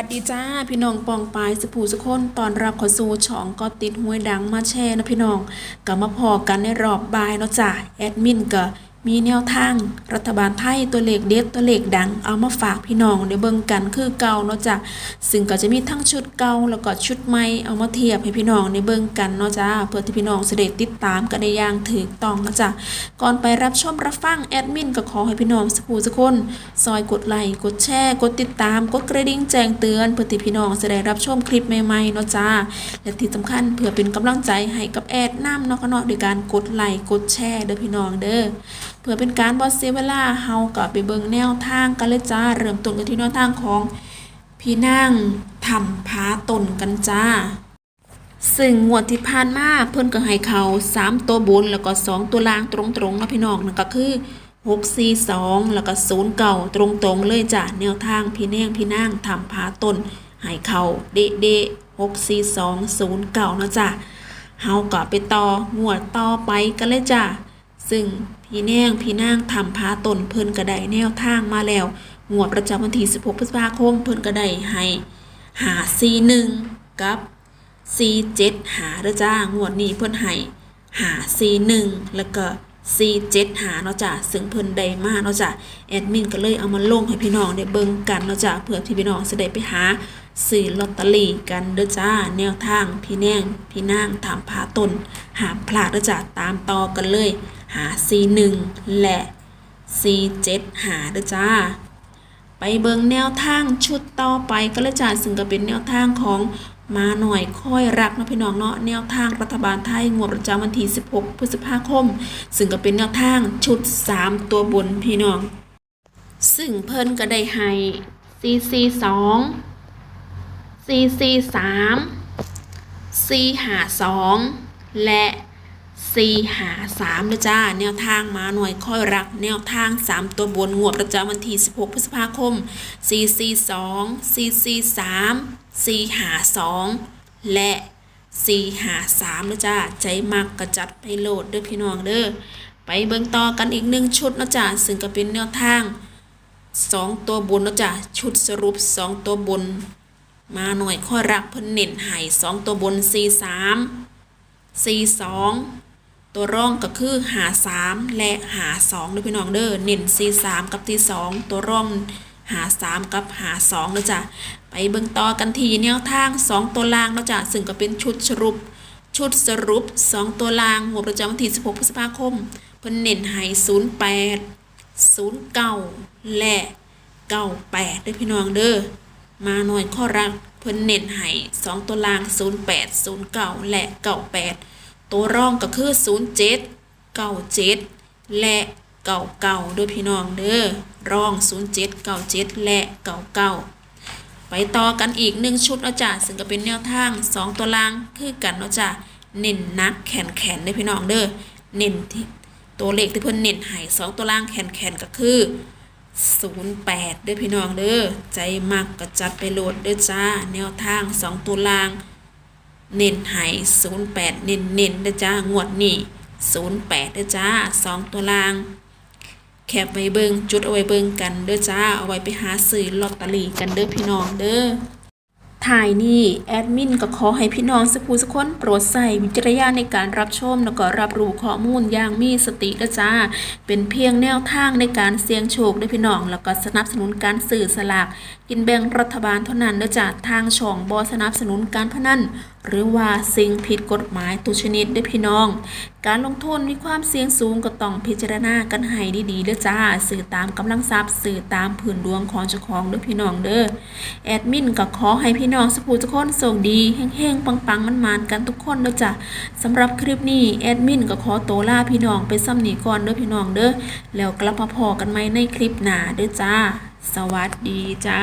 วัสดีจ้าพี่น้องปองปายสุภูสุคนตอนรับขอสู่ช่องก็ติดห้วยดังมาแช่นะพี่น้องกลับมาพอกันในรอบบ่ายเนาะจ้าแอดมินก็ มีแนวทางรัฐบาลไทยตัวเลขเด็ดตัวเลขดังเอามาฝากพี่น้องได้เบิ่งกันคือเก่าเนาะจ้าซึ่งก็จะมีทั้งชุดเก่าแล้วก็ชุดใหม่เอามาเทียบให้พี่น้องได้เบิ่งกันเนาะจ้าเพื่อที่พี่น้องจะได้ติดตามกันได้อย่างถูกต้องเนาะจ้าก่อนไปรับชมรับฟังแอดมินก็ขอให้พี่น้องสุภูสุคนซอยกดไลค์กดแชร์กดติดตามกดกระดิ่งแจ้งเตือนเพื่อที่พี่น้องจะได้รับชมคลิปใหม่ๆเนาะจ้าและที่สำคัญเพื่อเป็นกำลังใจให้กับแอดน้ำเนาะค่ะเนาะด้วยการกดไลค์กดแชร์เด้อพี่น้องเด้อ พื่อเป็นการบอสเซเวลาเฮาก็ไปเบิ่งแนวทางกันเลยจ้า เริ่มต้นกันที่แนวทางของพี่นางทำพาตนกันจ้า ซึ่งงวดที่ผ่านมาเพิ่นก็ให้เขา3 ตัวบนแล้วก็ 2 ตัวล่างตรงๆนะพี่น้องนั่นก็คือ 6 4 2 แล้วก็0เก่าตรงๆเลยจ้ะแนวทางพี่แนงพี่นางทำพาตนให้เขาเดะเดะ6 4 2 0เก่านะจ้ะเฮาก็ไปต่องวดต่อไปกันเลยจ้ะ ซึ่งพี่แนงพี่นางทำพาตนเพิ่นก็ไดแนวทางมาแล้วงวดประจำวันที่ 16 พฤษภาคมเพิ่นก็ไดให้หา41กับซีเจ็ดหาเด้อจ้างวดนี้เพิ่นให้หาซีหนึ่งแล้วก็ซีเจ็ดหาเนาะจ้ะซึ่งเพิ่นได้มาเนาะจ้ะแอดมินก็เลยเอามาลงให้พี่น้องได้เบิ่งกันเนาะจ้ะเพื่อที่พี่น้องจะได้ไปหาซื้อลอตเตอรี่กันเด้อจ้าแนวทางพี่แนงพี่นางถามพาตนหาพลาดเด้อจ้ะตามต่อกันเลย หาซีหนึ่งและซีเจ็ดหาเด้อจ้า ไปเบิงแนวทางชุดต่อไปก็เลยจ้าซึ่งก็เป็นแนวทางของมาหน่อยค่อยรักนะพี่น้องเนาะแนวทางรัฐบาลไทยงวดประจำวันที่ 16 พฤษภาคม ซึ่งก็เป็นแนวทางชุด 3 ตัวบนพี่น้อง ซึ่งเพิ่นก็ได้ให้ CC 2 CC 3 C หา2และ สี่หาสามนะจ้า แนวทางมาหน่วยค่อยรัก แนวทาง 3 ตัวบนงวดประจำวันที่ 16 พฤษภาคม 4 4 2 4 4 3 4หา2และ4หา3นะจ้า ใจมักกระจัดไปโหลดเด้อพี่น้องเด้อไปเบิ่งต่อกันอีกหนึ่งชุดนะจ้า ซึ่งก็เป็นแนวทาง 2 ตัวบนนะจ้า ชุดสรุป 2 ตัวบน มาหน่วยค่อยรักเพิ่นเน้นให้2ตัวบน 4 3 4 2 ตัวร่องก็คือหา3และหา2ด้วยพี่น้องเด้อเน้น4 3กับที่2ตัวร่องหา3กับหา2แล้วจ๊ะไปเบิ่งต่อกันทีแนวทาง 2 ตัวล่างแล้จ้ะซึ่งก็เป็นชุดสรุป ชุดสรุป 2 ตัวล่างหัวประจำวันที่16พฤษภาคมเพิ่นเน้นให้08 09 และ98ด้วยพี่น้องเด้อมาหน่อยข้อรักเพิ่นเน้นให้2ตัวล่าง 08 09 และ 98 ตัวร่องก็คือ0797และ99โด้วยพี่น้องเด้อร่อง0797และ99ไปต่อกันอีกหนึ่งชุดเนาะจ้ะซึ่งก็เป็นแนวทางสองตัวล่างคือกันเนาะจ้ะเน้นนักแขนแขนได้พี่น้องเด้อเน้นที่ตัวเลขที่เพิ่นเน้นหายสองตัวล่างแขนแขนก็คือ08เด้อพี่น้องเด้อใจมักก็จัดไปโหลดเด้อจ้า แนวทาง 2ตัวล่าง เน้นให้ศูนย์แปดเน้นเน้นนะจ้างวดนี้ศูนย์แปดนะจ้าสองตัวล่าง แคบไว้เบิงจุดเอาไว้เบิงกันเด้อจ้าเอาไว้ไปหาซื้อลอตเตอรี่กันเด้อพี่น้องเด้อถ่ายนี่แอดมินก็ขอให้พี่น้องสักผู้สักคนโปรดใส่วิจารณญาณในการรับชม แล้วก็รับรู้ข้อมูลอย่างมีสตินะจ้า เป็นเพียงแนวทางในการเสี่ยงโชคด้วยพี่น้อง แล้วก็สนับสนุนการสื่อสลาก กินแบ่งรัฐบาลเท่านั้นนะจ้าทางช่องบอสนับสนุนการพนัน หรือว่าสิ่งผิดกฎหมายตุชนิดด้วยพี่น้อง การลงทุนมีความเสี่ยงสูงก็ต้องพิจารณากันให้ดีๆเด้อจ้าสื่อตามกำลังทรัพย์สื่อตามผืนดวงของเจ้าของเด้วยพี่น้องเด้อแอดมินก็ขอให้พี่น้องสุภูทุกคนโชคดีเฮงๆปังๆมันๆกันทุกคนเด้อจ้ะสำหรับคลิปนี้แอดมินก็ขอโตวลาพี่น้องไปซ้ำหนีก่อนเด้อพี่น้องเด้อแล้วกลับมาพอกันใหมในคลิปหน้าเด้อจ้า สวัสดีจ้า